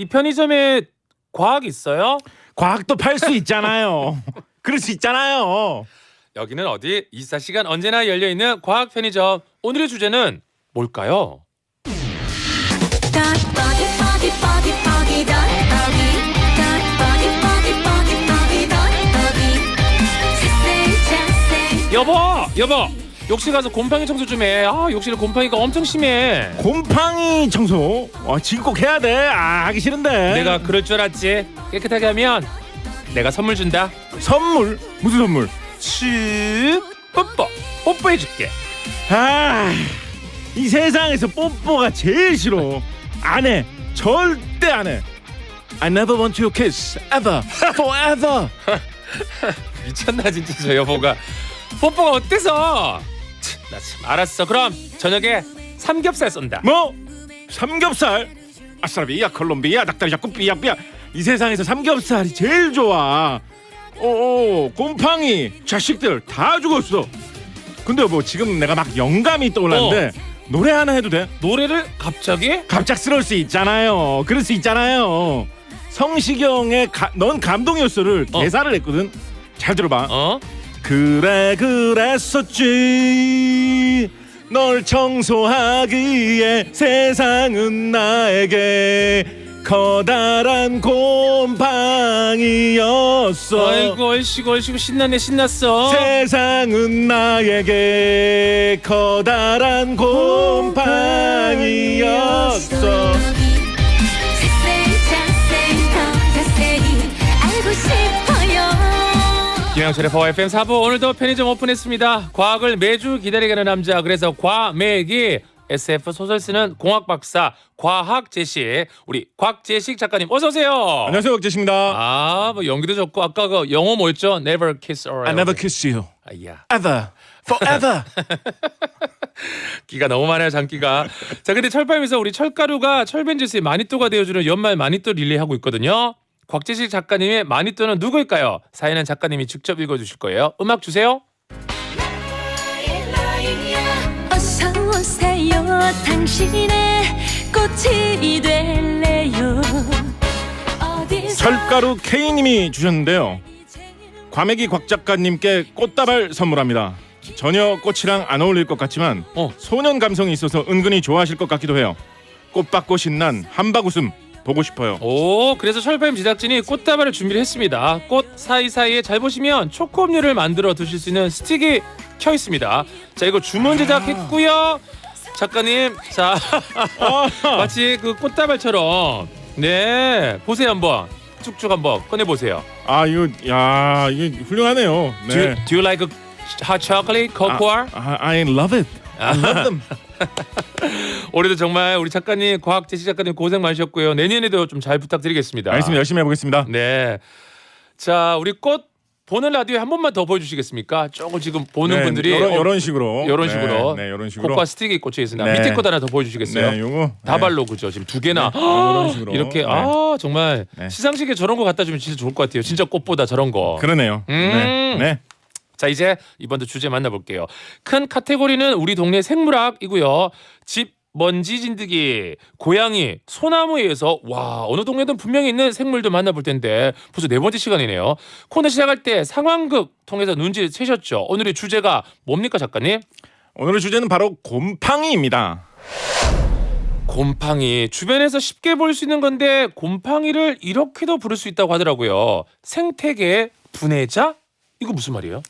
이 편의점에 과학 있어요? 과학도 팔 수 있잖아요. 그럴 수 있잖아요. 여기는 어디 24시간 언제나 열려 있는 과학 편의점. 오늘의 주제는 뭘까요? 여보, 여보. 욕실 가서 곰팡이 청소 좀 해. 아, 욕실에 곰팡이가 엄청 심해. 곰팡이 청소 와, 지금 꼭 해야 돼. 아, 하기 싫은데. 내가 그럴 줄 알았지. 깨끗하게 하면 내가 선물 준다. 선물 무슨 선물? 치 뽀뽀 뽀뽀해 줄게. 아, 이 세상에서 뽀뽀가 제일 싫어. 안 해. 절대 안 해. I never want to kiss ever forever. 미쳤나 진짜 저 여보가 뽀뽀가 어때서? 나 참 알았어. 그럼 저녁에 삼겹살 쏜다. 뭐? 삼겹살? 아싸라비야 콜롬비아 닭다리 잡고 삐약삐약 이 세상에서 삼겹살이 제일 좋아 오 곰팡이 자식들 다 죽었어 근데 뭐 지금 내가 막 영감이 떠올랐는데 노래 하나 해도 돼? 노래를 갑자기? 갑작스러울 수 있잖아요 그럴 수 있잖아요 성시경의 가, 넌 감동이었어를 어. 대사를 했거든 잘 들어봐 어? 그래 그랬었지. 널 청소하기에 세상은 나에게 커다란 곰팡이였어. 아이고 얼씨구 얼씨구 신나네 신났어. 세상은 나에게 커다란 곰팡이였어 김영철의 퍼 FM 4부. 오늘도 편의점 오픈했습니다. 과학을 매주 기다리게 하는 남자. 그래서 과매기 SF 소설 쓰는 공학 박사 과학 제시 우리 곽재식 작가님 어서 오세요. 안녕하세요 박재식입니다. 아, 뭐 연기도 좋고 아까 그 영어 뭐였죠? Never kiss or I never kiss you. 아야. ever. Forever. 기가 너무 많아요 장기가. 자 근데 철밤에서 우리 철가루가 철벤지스의 마니또가 되어주는 연말 마니또 릴레이 하고 있거든요 곽재식 작가님의 마니또는 누구일까요? 사연은 작가님이 직접 읽어주실 거예요. 음악 주세요. 어서 오세요 당신의 꽃이 될래요 어디서 철가루 K님이 주셨는데요. 과메기 곽 작가님께 꽃다발 선물합니다. 전혀 꽃이랑 안 어울릴 것 같지만 어. 소년 감성이 있어서 은근히 좋아하실 것 같기도 해요. 꽃 받고 신난 한박 웃음 보고 싶어요. 오 그래서 철밤 제작진이 꽃다발을 준비를 했습니다. 꽃 사이사이에 잘 보시면 초코 음료를 만들어 드실 수 있는 스틱이 켜 있습니다. 자 이거 주문 제작했고요. 작가님 자 마치 그 꽃다발처럼. 네 보세요 한번. 쭉쭉 한번 꺼내 보세요. 아 이거 야 이게 훌륭하네요. Do, you, 네. do you like a hot chocolate, cocoa? 아, I love it. I love them 올해도 정말 우리 작가님 과학 제시 작가님 고생 많으셨고요. 내년에도 좀 잘 부탁드리겠습니다. 알겠습니다 열심히 해보겠습니다 네. 자, 우리 꽃 보는 라디오에 한 번만 더 보여주시겠습니까? 조금 지금 보는 네, 분들이 어, 요런 식으로 요런 네, 식으로 네 요런 식으로 꽃과 스틱이 꽂혀 있으나 네. 밑에 것 하나 더 보여주시겠어요? 네 요거 다발로 그죠? 지금 두 개나 네, 요런 식으로 이렇게 네. 아 정말 네. 시상식에 저런 거 갖다 주면 진짜 좋을 것 같아요. 진짜 꽃보다 저런 거. 그러네요 음. 네, 네. 자 이제 이번도 주제 만나볼게요. 큰 카테고리는 우리 동네 생물학이고요. 집 먼지 진드기, 고양이, 소나무에 의해서 와 어느 동네든 분명히 있는 생물들 만나볼 텐데 벌써 네 번째 시간이네요. 코너 시작할 때 상황극 통해서 눈치 채셨죠. 오늘의 주제가 뭡니까 작가님? 오늘의 주제는 바로 곰팡이입니다 곰팡이 주변에서 쉽게 볼 수 있는 건데 곰팡이를 이렇게도 부를 수 있다고 하더라고요. 생태계의 분해자? 이거 무슨 말이에요?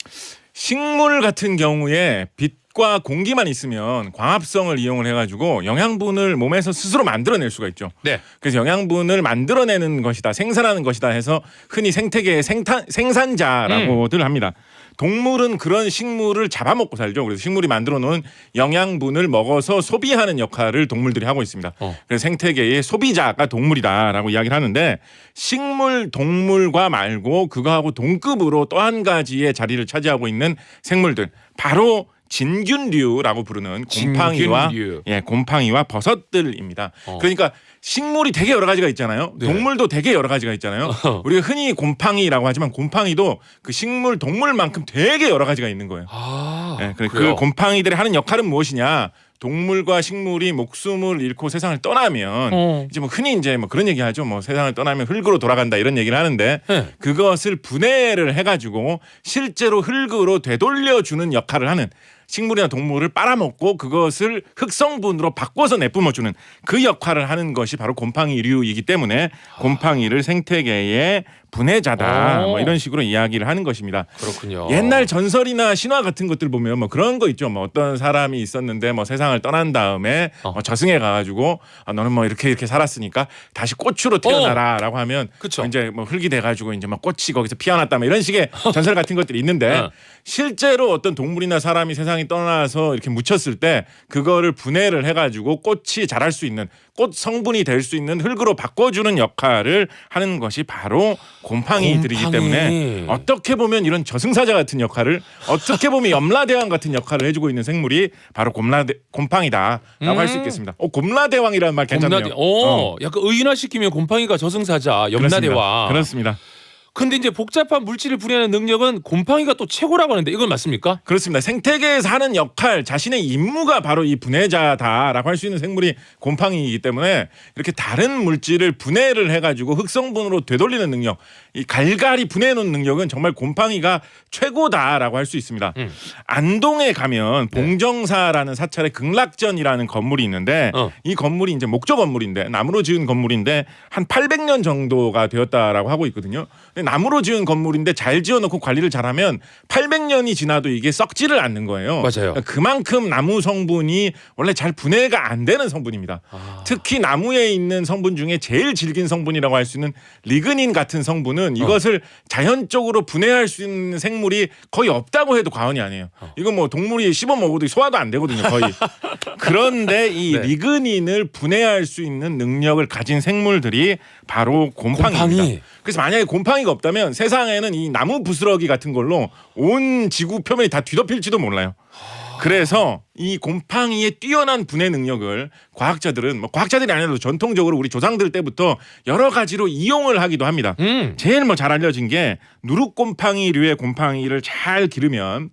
식물 같은 경우에 빛 과 공기만 있으면 광합성을 이용을 해가지고 영양분을 몸에서 스스로 만들어낼 수가 있죠. 네. 그래서 영양분을 만들어내는 것이다, 생산하는 것이다 해서 흔히 생태계의 생탄, 생산자라고들 합니다. 동물은 그런 식물을 잡아먹고 살죠. 그래서 식물이 만들어 놓은 영양분을 먹어서 소비하는 역할을 동물들이 하고 있습니다. 어. 그래서 생태계의 소비자가 동물이다라고 이야기를 하는데 식물 동물과 말고 그거하고 동급으로 또 한 가지의 자리를 차지하고 있는 생물들 바로 진균류라고 부르는 곰팡이와 진균류. 예, 곰팡이와 버섯들입니다. 어. 그러니까 식물이 되게 여러 가지가 있잖아요. 네. 동물도 되게 여러 가지가 있잖아요. 어. 우리가 흔히 곰팡이라고 하지만 곰팡이도 그 식물 동물만큼 되게 여러 가지가 있는 거예요. 아, 예, 그래, 그 그래요? 곰팡이들이 하는 역할은 무엇이냐? 동물과 식물이 목숨을 잃고 세상을 떠나면 어. 이제 뭐 흔히 이제 뭐 그런 얘기 하죠. 뭐 세상을 떠나면 흙으로 돌아간다 이런 얘기를 하는데 네. 그것을 분해를 해가지고 실제로 흙으로 되돌려 주는 역할을 하는 식물이나 동물을 빨아먹고 그것을 흙성분으로 바꿔서 내뿜어 주는 그 역할을 하는 것이 바로 곰팡이류이기 때문에 곰팡이를 생태계의 분해자다 오. 뭐 이런 식으로 이야기를 하는 것입니다. 그렇군요. 옛날 전설이나 신화 같은 것들 보면 뭐 그런 거 있죠. 뭐 어떤 사람이 있었는데 뭐 세상을 떠난 다음에 어. 뭐 저승에 가가지고 아, 너는 뭐 이렇게 이렇게 살았으니까 다시 꽃으로 태어나라라고 하면 어. 그쵸. 이제 뭐 흙이 돼가지고 이제 막 꽃이 거기서 피어났다 뭐 이런 식의 전설 같은 것들이 있는데 어. 실제로 어떤 동물이나 사람이 세상이 떠나서 이렇게 묻혔을 때 그거를 분해를 해가지고 꽃이 자랄 수 있는 꽃 성분이 될 수 있는 흙으로 바꿔주는 역할을 하는 것이 바로 곰팡이들이기 곰팡이. 때문에 어떻게 보면 이런 저승사자 같은 역할을 어떻게 보면 염라대왕 같은 역할을 해주고 있는 생물이 바로 곰라대 곰팡이다라고 할수 음. 있겠습니다. 어 곰라대왕이라는 말 괜찮네요. 곰나대. 오, 약간 의인화시키면 곰팡이가 저승사자, 염라대왕. 그렇습니다. 근데 이제 복잡한 물질을 분해하는 능력은 곰팡이가 또 최고라고 하는데 이건 맞습니까? 그렇습니다. 생태계에서 하는 역할, 자신의 임무가 바로 이 분해자다라고 할 수 있는 생물이 곰팡이이기 때문에 이렇게 다른 물질을 분해를 해가지고 흑성분으로 되돌리는 능력, 이 갈갈이 분해해놓는 능력은 정말 곰팡이가 최고다라고 할 수 있습니다. 음. 안동에 가면 네. 봉정사라는 사찰의 극락전이라는 건물이 있는데 어. 이 건물이 이제 목조 건물인데 나무로 지은 건물인데 한 800년 정도가 되었다라고 하고 있거든요. 나무로 지은 건물인데 잘 지어놓고 관리를 잘하면 800년이 지나도 이게 썩지를 않는 거예요. 맞아요. 그러니까 그만큼 나무 성분이 원래 잘 분해가 안 되는 성분입니다. 아. 특히 나무에 있는 성분 중에 제일 질긴 성분이라고 할 수 있는 리그닌 같은 어. 성분은 이것을 자연적으로 분해할 수 있는 생물이 거의 없다고 해도 과언이 아니에요. 어. 이거 뭐 동물이 씹어 먹어도 소화도 안 되거든요, 거의. 그런데 이 네. 리그닌을 분해할 수 있는 능력을 가진 생물들이 바로 곰팡이입니다. 곰팡이. 그래서 만약에 곰팡이가 없다면 세상에는 이 나무 부스러기 같은 걸로 온 지구 표면이 다 뒤덮일지도 몰라요. 그래서 이 곰팡이의 뛰어난 분해 능력을 과학자들은 뭐 과학자들이 아니라도 전통적으로 우리 조상들 때부터 여러 가지로 이용을 하기도 합니다. 음. 제일 뭐 잘 알려진 게 누룩곰팡이류의 곰팡이를 잘 기르면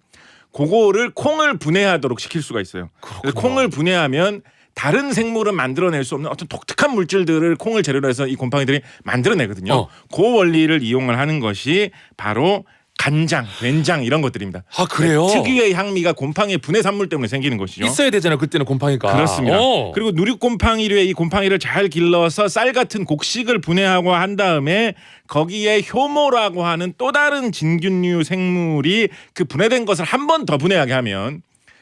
그거를 콩을 분해하도록 시킬 수가 있어요. 그래서. 콩을 분해하면 다른 생물은 만들어낼 수 없는 어떤 독특한 물질들을 콩을 재료로 해서 이 곰팡이들이 만들어내거든요. 어. 그 원리를 이용을 하는 것이 바로 간장, 된장 이런 것들입니다. 아 그래요? 특유의 향미가 곰팡이의 분해 산물 때문에 생기는 것이죠. 있어야 되잖아요. 그때는 곰팡이가. 그렇습니다. 어. 그리고 누룩곰팡이류의 이 곰팡이를 잘 길러서 쌀 같은 곡식을 분해하고 한 다음에 거기에 효모라고 하는 또 다른 진균류 생물이 그 분해된 것을 한 번 더 분해하게 하면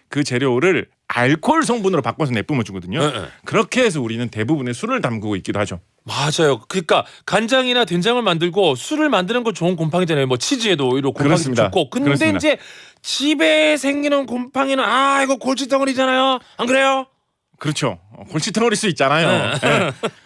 그 재료를 알코올 성분으로 바꿔서 내뿜어 주거든요. 네, 네. 그렇게 해서 우리는 대부분의 술을 담그고 있기도 하죠. 맞아요. 그러니까 간장이나 된장을 만들고 술을 만드는 거 좋은 곰팡이잖아요. 뭐 치즈에도 이런 곰팡이 그렇습니다. 좋고. 근데 그렇습니다. 이제 집에 생기는 곰팡이는 아 이거 골칫덩어리잖아요. 안 그래요? 그렇죠. 어, 골칫덩어릴 수 있잖아요. 예.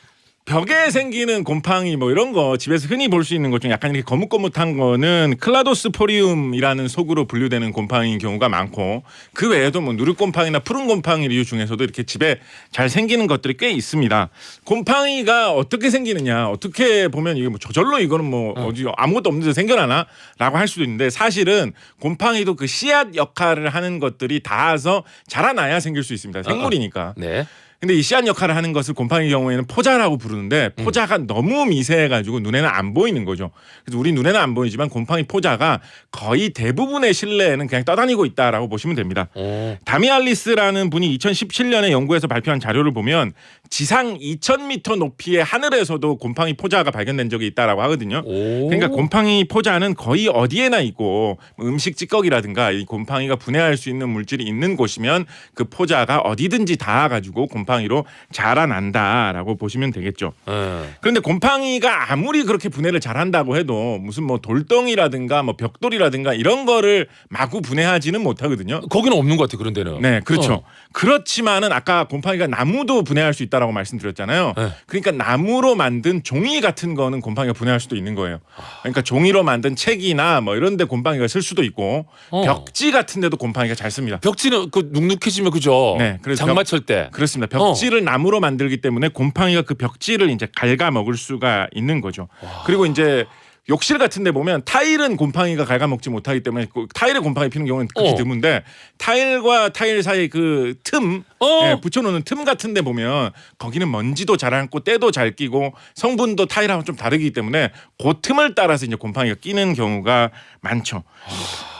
벽에 생기는 곰팡이 뭐 이런 거 집에서 흔히 볼 수 있는 것 중에 약간 이렇게 거뭇거뭇한 거는 클라도스포리움이라는 속으로 분류되는 곰팡이인 경우가 많고 그 외에도 뭐 누룩곰팡이나 푸른 곰팡이류 중에서도 이렇게 집에 잘 생기는 것들이 꽤 있습니다. 곰팡이가 어떻게 생기느냐 어떻게 보면 이게 뭐 저절로 이거는 뭐 어디 아무것도 없는 데 생겨나나라고 할 수도 있는데 사실은 곰팡이도 그 씨앗 역할을 하는 것들이 닿아서 자라나야 생길 수 있습니다. 생물이니까. 네. 근데 이 씨앗 역할을 하는 것을 곰팡이 경우에는 포자라고 부르는데 음. 포자가 너무 미세해가지고 눈에는 안 보이는 거죠. 그래서 우리 눈에는 안 보이지만 곰팡이 포자가 거의 대부분의 실내에는 그냥 떠다니고 있다라고 보시면 됩니다. 오. 다미알리스라는 분이 2017년에 연구해서 발표한 자료를 보면 지상 2,000m 높이의 하늘에서도 곰팡이 포자가 발견된 적이 있다라고 하거든요. 오. 그러니까 곰팡이 포자는 거의 어디에나 있고 뭐 음식 찌꺼기라든가 이 곰팡이가 분해할 수 있는 물질이 있는 곳이면 그 포자가 어디든지 닿아 가지고 곰팡이로 자라난다라고 보시면 되겠죠. 예. 그런데 곰팡이가 아무리 그렇게 분해를 잘한다고 해도 무슨 뭐 돌덩이라든가 뭐 벽돌이라든가 이런 거를 마구 분해하지는 못하거든요. 거기는 없는 것 같아 그런 데는. 네, 그렇죠. 어. 그렇지만은 아까 곰팡이가 나무도 분해할 수 있다 라고 말씀드렸잖아요. 네. 그러니까 나무로 만든 종이 같은 거는 곰팡이가 분해할 수도 있는 거예요. 그러니까 종이로 만든 책이나 뭐 이런 데 곰팡이가 쓸 수도 있고 어. 벽지 같은 데도 곰팡이가 잘 씁니다. 벽지는 그 눅눅해지면 그죠. 네, 그래서 장마철 때. 그렇습니다. 벽지를 나무로 만들기 때문에 곰팡이가 그 벽지를 이제 갉아 먹을 수가 있는 거죠. 그리고 이제 욕실 같은 데 보면 타일은 곰팡이가 갉아먹지 못하기 때문에 그 타일에 곰팡이 피는 경우는 극히 어. 드문데 타일과 타일 사이 그 틈 어. 예, 붙여놓는 틈 같은 데 보면 거기는 먼지도 잘 앉고 때도 잘 끼고 성분도 타일하고 좀 다르기 때문에 그 틈을 따라서 이제 곰팡이가 끼는 경우가 많죠.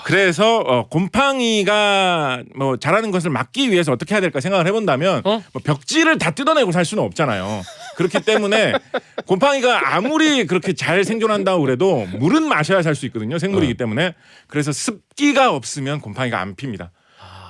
그래서 어, 곰팡이가 뭐 자라는 것을 막기 위해서 어떻게 해야 될까 생각을 해본다면 어? 뭐 벽지를 다 뜯어내고 살 수는 없잖아요. 그렇기 때문에 곰팡이가 아무리 그렇게 잘 생존한다고 그래도 물은 마셔야 살 수 있거든요. 생물이기 때문에 그래서 습기가 없으면 곰팡이가 안 핍니다.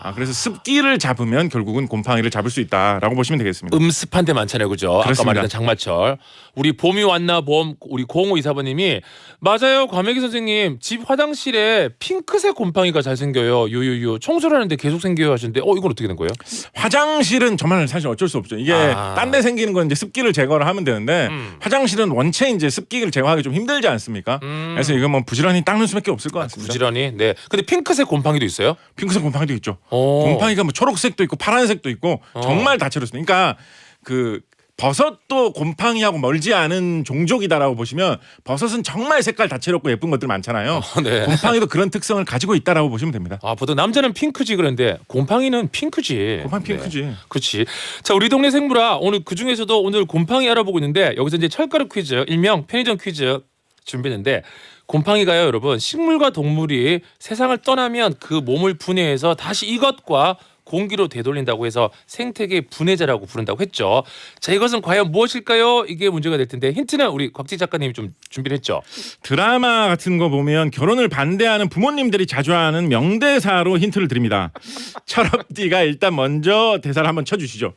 아, 그래서 습기를 잡으면 결국은 곰팡이를 잡을 수 있다라고 보시면 되겠습니다. 음습한 데 많잖아요, 그죠? 아까 그렇습니다. 말했던 장마철. 우리 봄이 왔나 봄 우리 0524번님이 맞아요, 과메기 선생님 집 화장실에 핑크색 곰팡이가 잘 생겨요. 유유유 청소를 하는데 계속 생겨요 하시는데, 어 이건 어떻게 된 거예요? 화장실은 정말 사실 어쩔 수 없죠. 이게 아. 딴 데 생기는 건 이제 습기를 제거를 하면 되는데 음. 화장실은 원체 이제 습기를 제거하기 좀 힘들지 않습니까? 음. 그래서 이거 뭐 부지런히 닦는 수밖에 없을 것 같습니다. 부지런히. 네. 근데 핑크색 곰팡이도 있어요? 핑크색 곰팡이도 있죠. 어. 곰팡이가 뭐 초록색도 있고 파란색도 있고 어. 정말 다채롭습니다. 그러니까 그 버섯도 곰팡이하고 멀지 않은 종족이다라고 보시면 버섯은 정말 색깔 다채롭고 예쁜 것들 많잖아요. 네. 곰팡이도 그런 특성을 가지고 있다라고 보시면 됩니다. 아, 보통 남자는 핑크지 그런데 곰팡이는 핑크지. 곰팡이 네. 핑크지. 그렇지. 자, 우리 동네 생물아 오늘 그 중에서도 오늘 곰팡이 알아보고 있는데 여기서 이제 철가루 퀴즈, 일명 편의점 퀴즈 준비했는데 곰팡이가요, 여러분 식물과 동물이 세상을 떠나면 그 몸을 분해해서 다시 이것과 공기로 되돌린다고 해서 생태계 분해자라고 부른다고 했죠. 자, 이것은 과연 무엇일까요? 이게 문제가 될 텐데 힌트는 우리 곽지 작가님이 좀 준비를 했죠. 드라마 같은 거 보면 결혼을 반대하는 부모님들이 자주 하는 명대사로 힌트를 드립니다. 철업디가 일단 먼저 대사를 한번 쳐주시죠.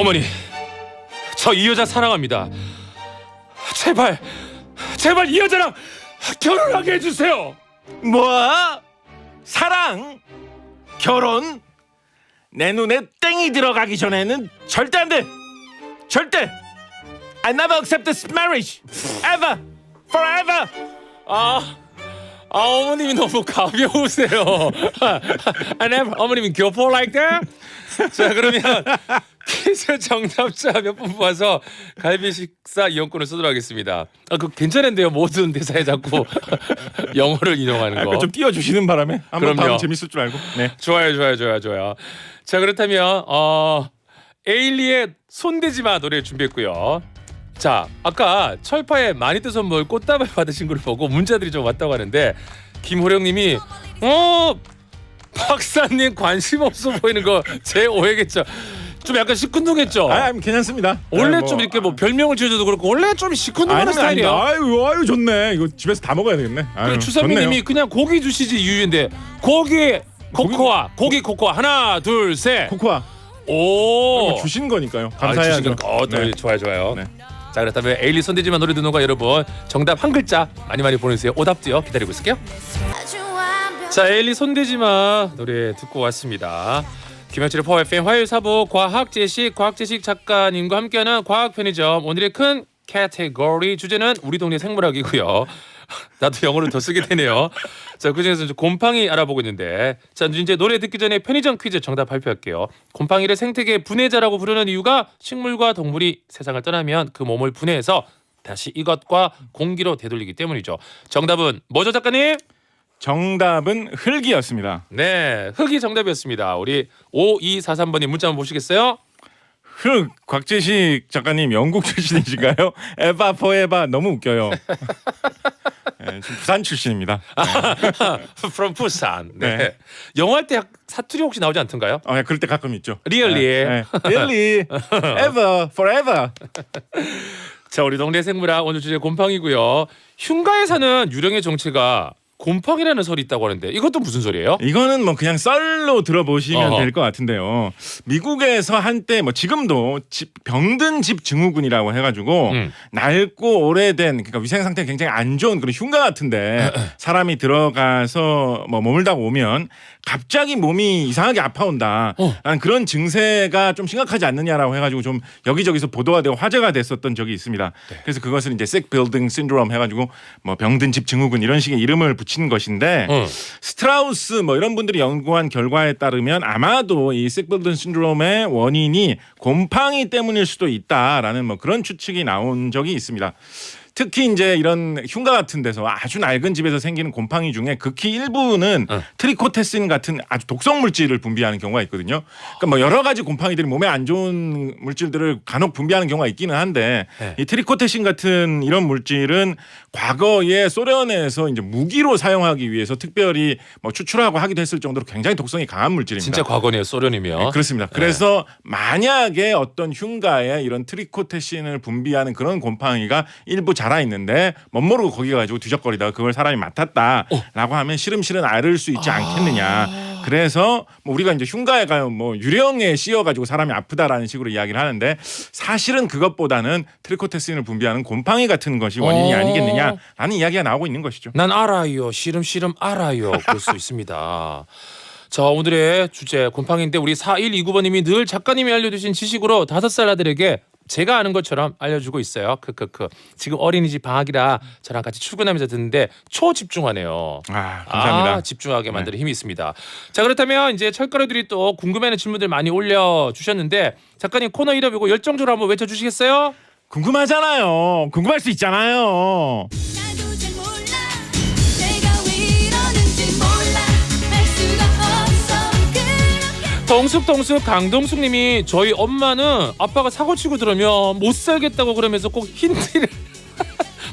어머니, 저 이 여자 사랑합니다. 제발, 제발 이 여자랑 결혼하게 해주세요. 뭐? 사랑? 결혼? 내 눈에 땡이 들어가기 전에는 절대 안 돼. 절대. I never accept this marriage. Ever. Forever. 아, 아 어머님이 너무 가벼우세요. 아니 어머님이 교포 like that? 자 그러면 퀴즈 정답자 몇분 모아서 갈비 식사 이용권을 쏘도록 하겠습니다. 아, 그 괜찮은데요. 모든 대사에 자꾸 영어를 인용하는 거. 좀 띄워주시는 바람에 한번 그럼요. 다음 재밌을 줄 알고. 네. 좋아요, 좋아요, 좋아요, 좋아요. 자 그렇다면 어 에일리의 손대지 마 노래 준비했고요. 자 아까 철파에 많이 뜬 선물 꽃다발 받으신 걸 보고 문자들이 좀 왔다고 하는데 김호령 님이 어 박사님 관심 없어 보이는 거 제 오해겠죠. 좀 약간 시큰둥했죠. 아, 괜찮습니다. 원래 네, 뭐. 좀 이렇게 뭐 별명을 지어줘도 그렇고 원래 좀 시큰둥하는 아니, 스타일이야. 아유, 아유, 좋네. 이거 집에서 다 먹어야 되겠네. 아유, 추선미님이 좋네요. 그냥 고기 주시지 유유인데 고기 코코아 고기 코코아 하나 둘 셋. 코코아 오. 주신 거니까요. 아, 감사해야죠. 주신 거. 어, 네. 네. 좋아요, 좋아요. 네. 자, 그렇다면 에일리 손대지만 노래 듣는 거 여러분 정답 한 글자 많이 많이 보내주세요. 오답도요. 기다리고 있을게요. 자, 에일리 손대지마 노래 듣고 왔습니다. 김현철의 퍼 FM 화요일 사부 과학 제식 과학 제식 작가님과 함께하는 과학 편의점 오늘의 큰 카테고리 주제는 우리 동네 생물학이고요. 나도 영어를 더 쓰게 되네요. 자, 그중에서 곰팡이 알아보고 있는데 자, 이제 노래 듣기 전에 편의점 퀴즈 정답 발표할게요. 곰팡이를 생태계 분해자라고 부르는 이유가 식물과 동물이 세상을 떠나면 그 몸을 분해해서 다시 이것과 공기로 되돌리기 때문이죠. 정답은 뭐죠, 작가님? 정답은 흙이었습니다. 네, 흑이 정답이었습니다. 우리 5243번님 문자 한번 보시겠어요? 흙 곽재식 작가님 영국 출신이신가요? 에바 포에바 너무 웃겨요. 네, 지금 부산 출신입니다. From Busan. 네. 네. 영어 할때 사투리 혹시 나오지 않던가요? 어, 예, 그럴 때 가끔 있죠. Really? 네, 네. Really, ever, forever. 자, 우리 동네 생물학 오늘 주제 곰팡이고요. 흉가에 사는 유령의 정체가 곰팡이라는 설이 있다고 하는데 이것도 무슨 소리예요? 이거는 뭐 그냥 썰로 들어보시면 어허. 될 것 같은데요. 미국에서 한때 뭐 지금도 집, 병든 집 증후군이라고 해가지고 음. 낡고 오래된 그러니까 위생 상태 가 굉장히 안 좋은 그런 흉가 같은데 사람이 들어가서 뭐 머물다가 오면 갑자기 몸이 이상하게 아파온다. 어. 라는 그런 증세가 좀 심각하지 않느냐라고 해가지고 좀 여기저기서 보도가 되고 화제가 됐었던 적이 있습니다. 네. 그래서 그것을 이제 sick building syndrome 해가지고 뭐 병든 집 증후군 이런 식의 이름을 붙 붙인 것인데 응. 스트라우스 뭐 이런 분들이 연구한 결과에 따르면 아마도 이 색볼든 신드롬의 원인이 곰팡이 때문일 수도 있다라는 뭐 그런 추측이 나온 적이 있습니다. 특히 이제 이런 흉가 같은 데서 아주 낡은 집에서 생기는 곰팡이 중에 극히 일부는 응. 트리코테신 같은 아주 독성 물질을 분비하는 경우가 있거든요. 그러니까 뭐 여러 가지 곰팡이들이 몸에 안 좋은 물질들을 간혹 분비하는 경우가 있기는 한데 네. 이 트리코테신 같은 이런 물질은 과거에 소련에서 이제 무기로 사용하기 위해서 특별히 뭐 추출하고 하기도 했을 정도로 굉장히 독성이 강한 물질입니다. 진짜 과거네요 소련이면. 네, 그렇습니다. 그래서 만약에 어떤 흉가에 이런 트리코테신을 분비하는 그런 곰팡이가 일부 자라 있는데 멋 모르고 거기 가지고 뒤적거리다가 그걸 사람이 맡았다라고 하면 시름시름 앓을 수 있지 않겠느냐. 그래서 뭐 우리가 이제 흉가에 가면 뭐 유령에 씌여 가지고 사람이 아프다라는 식으로 이야기를 하는데 사실은 그것보다는 트리코테신을 분비하는 곰팡이 같은 것이 원인이 어. 아니겠느냐라는 이야기가 나오고 있는 것이죠. 난 알아요. 시름 시름 알아요. 그럴 수 있습니다. 자 오늘의 주제 곰팡이인데 우리 4129번님이 늘 작가님이 알려주신 지식으로 다섯 살 아들에게 제가 아는 것처럼 알려주고 있어요. 크크크. 지금 어린이집 방학이라 저랑 같이 출근하면서 듣는데 초 집중하네요. 아 감사합니다. 아, 집중하게 만드는 힘이 있습니다. 자 그렇다면 이제 철가루들이 또 궁금해하는 질문들 많이 올려 주셨는데 작가님 코너 이름 이고 열정적으로 한번 외쳐주시겠어요? 궁금하잖아요. 궁금할 수 있잖아요. 동숙동숙 강동숙님이 저희 엄마는 아빠가 사고 치고 들으면 못 살겠다고 그러면서 꼭 흰티를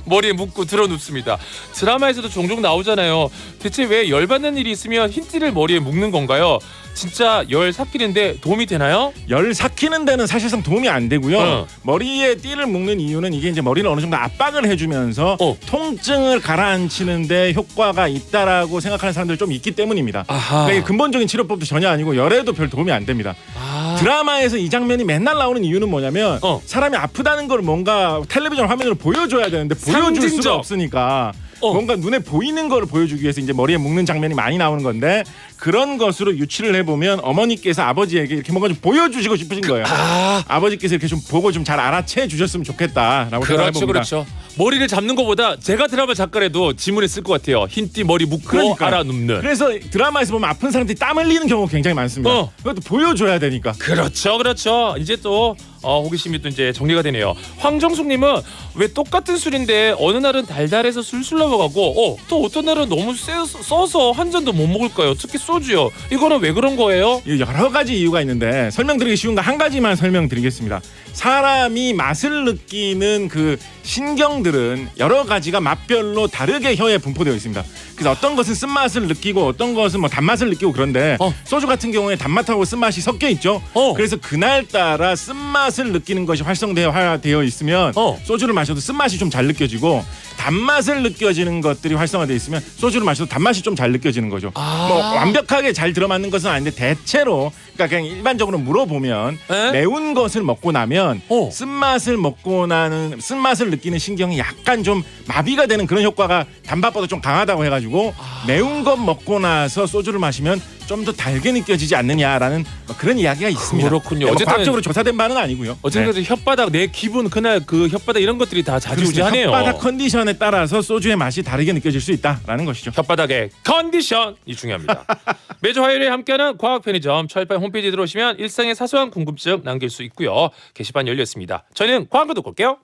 머리에 묶고 들어눕습니다. 드라마에서도 종종 나오잖아요. 대체 왜 열받는 일이 있으면 흰티를 머리에 묶는 건가요? 진짜 열 삭히는데 도움이 되나요? 열 삭히는 데는 사실상 도움이 안 되고요. 어. 머리에 띠를 묶는 이유는 이게 이제 머리를 어느 정도 압박을 해주면서 어. 통증을 가라앉히는데 효과가 있다라고 생각하는 사람들이 좀 있기 때문입니다. 아하. 그러니까 이게 근본적인 치료법도 전혀 아니고 열에도 별 도움이 안 됩니다. 아, 드라마에서 이 장면이 맨날 나오는 이유는 뭐냐면 어. 사람이 아프다는 걸 뭔가 텔레비전 화면으로 보여줘야 되는데 보여줄 상징적. 수가 없으니까 어. 뭔가 눈에 보이는 거를 보여주기 위해서 이제 머리에 묶는 장면이 많이 나오는 건데 그런 것으로 유치를 해보면 어머니께서 아버지에게 이렇게 뭔가 좀 보여주시고 싶으신 거예요. 아 아버지께서 이렇게 좀 보고 좀 잘 알아채 주셨으면 좋겠다라고 생각해 그렇죠, 봅니다. 그렇죠. 머리를 잡는 것보다 제가 드라마 작가라도 지문에 쓸것 같아요. 흰띠 머리 그러니까요. 알아눕는. 그래서 드라마에서 보면 아픈 사람들이 땀 흘리는 경우가 굉장히 많습니다. 어. 그것도 보여줘야 되니까. 그렇죠, 그렇죠. 이제 또 어, 호기심이 또 이제 정리가 되네요. 황정숙님은 왜 똑같은 술인데 어느 날은 달달해서 술술 넘어가고, 어, 또 어떤 날은 너무 세서, 써서 한 잔도 못 먹을까요? 특히 소주요. 이거는 왜 그런 거예요? 이 여러 가지 이유가 있는데 설명드리기 쉬운 거 한 가지만 설명드리겠습니다. 사람이 맛을 느끼는 그 신경들은 여러 가지가 맛별로 다르게 혀에 분포되어 있습니다. 그래서 어떤 것은 쓴맛을 느끼고 어떤 것은 뭐 단맛을 느끼고 그런데 어. 소주 같은 경우에 단맛하고 쓴맛이 섞여 있죠. 어. 그래서 그날 따라 쓴맛 을 느끼는 것이 활성되어 되어 있으면 어. 소주를 마셔도 쓴 맛이 좀 잘 느껴지고 단맛을 느껴지는 것들이 활성화되어 있으면 소주를 마셔도 단맛이 좀 잘 느껴지는 거죠. 아. 뭐 완벽하게 잘 들어맞는 것은 아닌데 대체로 그러니까 그냥 일반적으로 물어보면 에? 매운 것을 먹고 나면 어. 쓴맛을 먹고 나는 쓴맛을 느끼는 신경이 약간 좀 마비가 되는 그런 효과가 단맛보다 좀 강하다고 해가지고 아. 매운 것 먹고 나서 소주를 마시면 좀 더 달게 느껴지지 않느냐라는 뭐 그런 이야기가 있습니다. 그렇군요. 뭐 어쨌든- 과학적으로 조사된 바는 아니고요. 어쨌든 네. 그 혓바닥 내 기분 그날 그 혓바닥 이런 것들이 다 자주우지하네요. 혓바닥 컨디션에 따라서 소주의 맛이 다르게 느껴질 수 있다라는 것이죠. 혓바닥의 컨디션이 중요합니다. 매주 화요일에 함께하는 과학 편의점 철판 홈페이지 들어오시면 일상의 사소한 궁금증 남길 수 있고요. 게시판 열려 있습니다. 저희는 광고 듣고 올게요.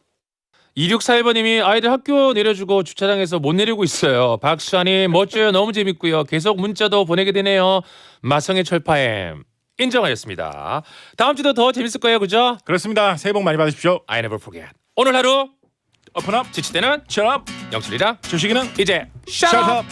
2641번님이 아이들 학교 내려주고 주차장에서 못 내리고 있어요. 박수환이 멋져요. 너무 재밌고요. 계속 문자도 보내게 되네요. 마성의 철파엠 인정하였습니다. 다음 주도 더 재밌을 거예요. 그죠? 그렇습니다. 새해 복 많이 받으십시오. I never forget. 오늘 하루 오픈업, 지칠 때는 셧업, 영철이랑 조식이는 이제. 셧업.